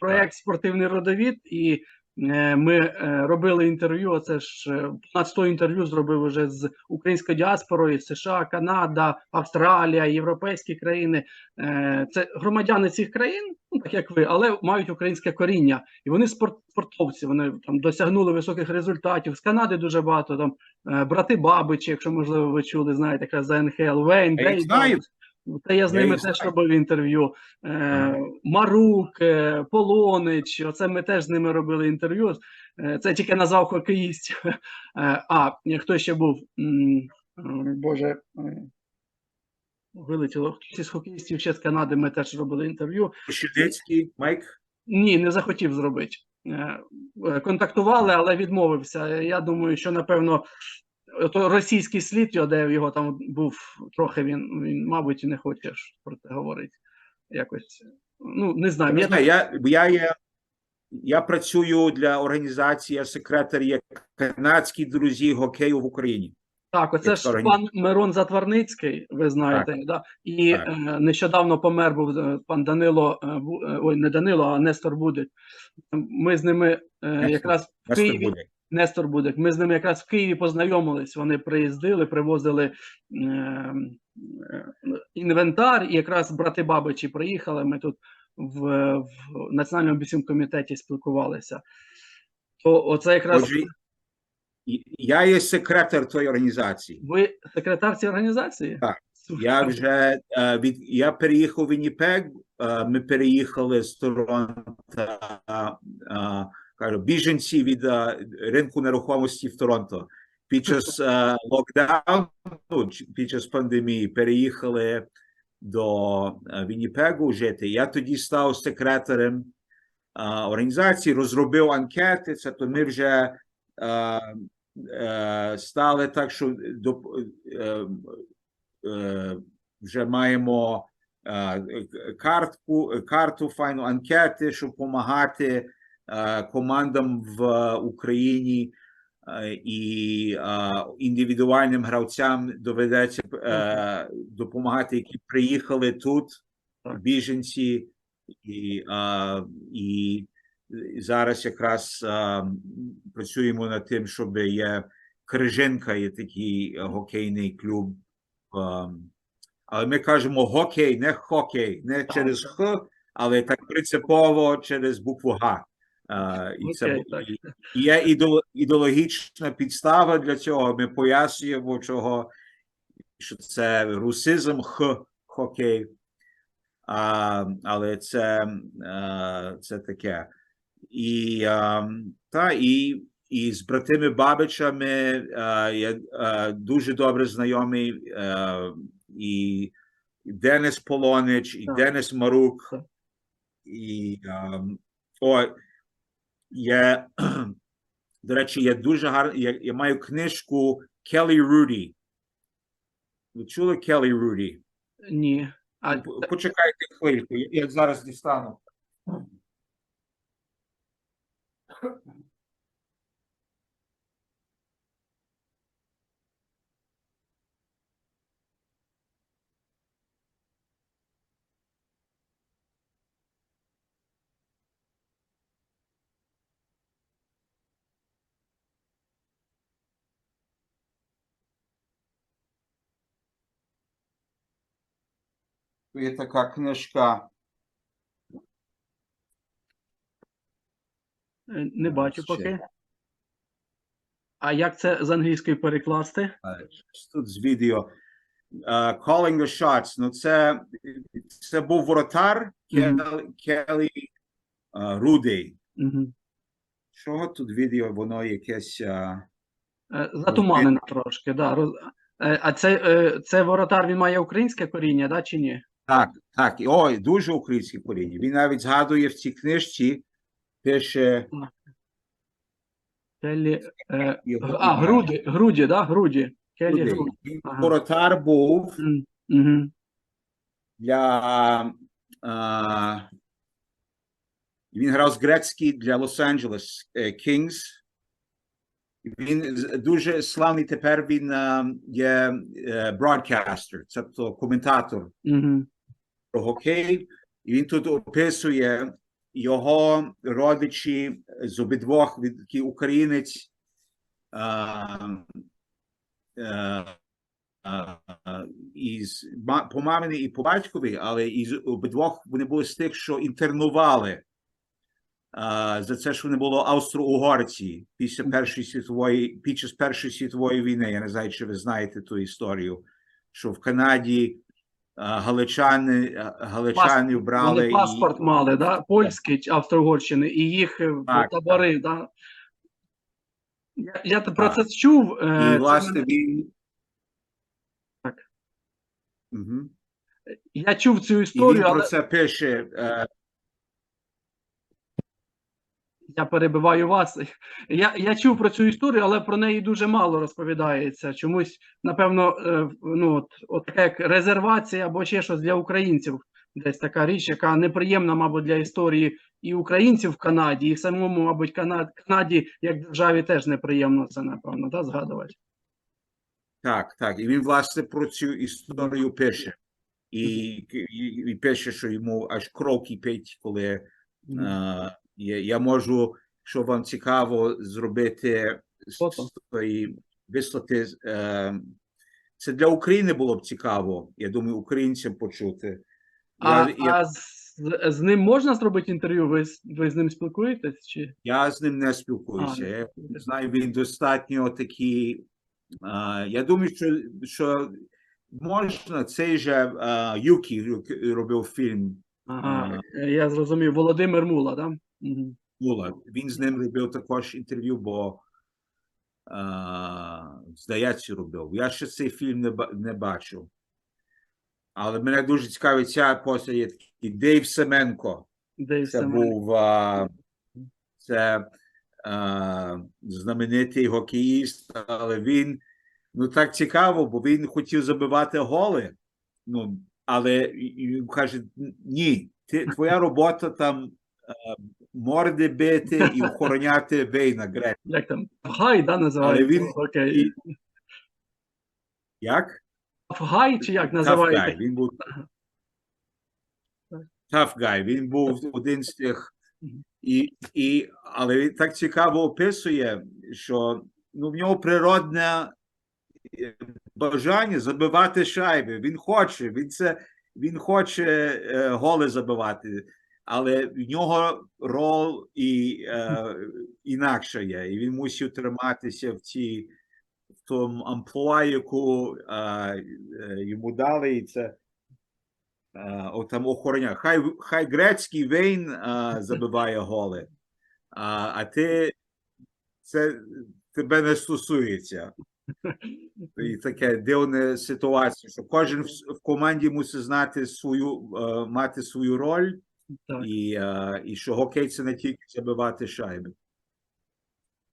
проект спортивний родовід, і е, ми е, робили інтерв'ю. Оце ж е, понад 100 інтерв'ю зробив уже з українською діаспорою, США, Канада, Австралія, європейські країни. Е, Це громадяни цих країн, ну так як ви, але мають українське коріння, і вони спорт, спортовці. Вони там досягнули високих результатів. З Канади дуже багато там е, брати Бабичі, якщо можливо ви чули, знаєте, якраз за НХЛ, Вейн, знаю. Та я з ними їх теж робив інтерв'ю. Е, Марук, е, Полонич, оце ми теж з ними робили інтерв'ю. Е, це тільки назвав хокеїстів. Е, а, хто ще був? Боже, вилетіло. Хтось із хокеїстів ще з Канади ми теж робили інтерв'ю. Щедецький, Майк. Ні, не захотів зробити. Контактували, але відмовився. Я думаю, що напевно то російський слід його, де його там був трохи. Він, він мабуть, і не хоче про це говорити. Якось. Ну, не знаю. Я, знаю, я, я є. Я працюю для організації, я секретар є канадські друзі хокею в Україні. так, оце ж пан Мирон Затварницький, ви знаєте, да? і Так. е, нещодавно помер був е, пан Данило, е, ой, не Данило, а Нестор Будик. Ми з ними е, Нестор. якраз в Києві. буде. Нестор Будик. Ми з ними якраз в Києві познайомились. Вони приїздили, привозили е, е, інвентар, і якраз брати Бабичі приїхали. Ми тут в, в Національному бісім комітеті спілкувалися. То оце якраз Отже, я є секретар тої організації. ви секретар цієї організації? Так. Я вже е, від я переїхав в Вінніпег. е, Ми переїхали з Торонто. Кажу, біженці від е, ринку нерухомості в Торонто. Під час е, локдауну, під час пандемії, переїхали до е, Вінніпегу жити. Я тоді став секретарем організації, розробив анкети. Це то ми вже стали так, що до, вже маємо картку, карту файну анкети, щоб допомагати командам в Україні е, і е, індивідуальним гравцям доведеться е, допомагати, які приїхали тут, біженці, і, е, і зараз якраз е, працюємо над тим, щоб є Крижинка, є такий е, гокейний клуб. Але ми кажемо хокей, не хокей, не через х, але так принципово через букву Г. І це і- і є ідео- ідеологічна підстава для цього. Ми пояснюємо, чого що це русизм х хокей. А, але це, е, це таке. І, е, та, і, і з братими Бабичами е, я е, дуже добре знайомий. Е, і Денис Полонич, і Денис Марук. І е, о, є, до речі, я дуже гарно. Я, я маю книжку Келлі Руді. Ви чули Келлі Руді? Ні. А, Почекайте хвильку, я, я зараз дістану. Є така книжка. е, не бачу поки. А як це з англійської перекласти? Тут з відео. е, Calling the shots. Ну, це, це був воротар Келі е, Рудей. Чого тут відео? Воно якесь. е, Затуманено трошки, да. Е, А це, це воротар, він має українське коріння, да, чи ні? Так, так. Ой, дуже українське коріння. Він навіть згадує в цій книжці, пише. Келлі, е, Його а, ім'я. груді, груді, да, груді. Рудей. груді. Він Ага. Воротар був Угу. для. А, він грав з грецький для Лос-Анджелес е, Kings. Він з- дуже славний тепер. Він а, є бродкастер, тобто коментатор Угу. Про хокей. І він тут описує, його родичі з обидвох такий українець із по мамині і по батькові, але із обидвох вони були з тих, що інтернували а, за це, що вони були австро-угорці після Першої світової, під час Першої світової війни. Я не знаю, чи ви знаєте ту історію, що в Канаді а, галичани, а, брали Вони і- паспорт мали, да? польський чи Австро-Угорщини, і їх так, в Так. Да? Я, я про це чув. е, І, це власне, мене- він. Так. Угу. Я чув цю І він але... про це пише. Я перебиваю вас. Я, я чув про цю історію, але про неї дуже мало розповідається. Чомусь, напевно, е, ну, от, от така як резервація або ще щось для українців. Десь така річ, яка неприємна, мабуть, для історії і українців в Канаді, і самому, мабуть, Кана- Канаді як державі теж неприємно це, напевно, да, згадувати. так, так. І він, власне, про цю історію пише. І, і, і пише, що йому аж кров кипить, коли е, я, я можу, якщо вам цікаво, зробити з вислати. Е, це для України було б цікаво. Я думаю, українцям почути. А, Я, я, з, з ним можна зробити інтерв'ю? Ви, ви з ним спілкуєтесь? Чи? я з ним не спілкуюся. А, Я знаю, він достатньо такий. А, я думаю, що, що можна цей же а, Юкі Юкі робив фільм. Ага, я зрозумів. Володимир Мула, да? Мгм. Він з ним робив також інтерв'ю, бо а, здається, робив. Я ще цей фільм не, не бачив. Але мене дуже цікавить ця постать, такий Дейв Семенко. Дейв Це Семен. був а, це а, знаменитий хокеїст, але він ну так цікаво, бо він хотів забивати голи. Ну, але він каже: ні, ти, твоя робота там а, морди бити і охороняти Вейна Грет. Як там? Фгай, да, називається? Але він- Окей. і- Як? Фгай чи як guy. називаєте? Він був guy. Він був один з тих. І, і, але він так цікаво описує, що ну, в нього природне е, бажання забивати шайби. Він хоче, він це він хоче е, голи забивати, але в нього рол і е, інакша є, і він мусив триматися в цій в тому амплуа, яку е, е, йому дали, і це е, о, там охороня. Хай хай грецький Вейн е, забиває голи, а, а ти це тебе не стосується. І таке дивна ситуація, що кожен в, команді мусить знати свою, е, мати свою роль, Так. і, а, і що гокей це не тільки забивати шайби.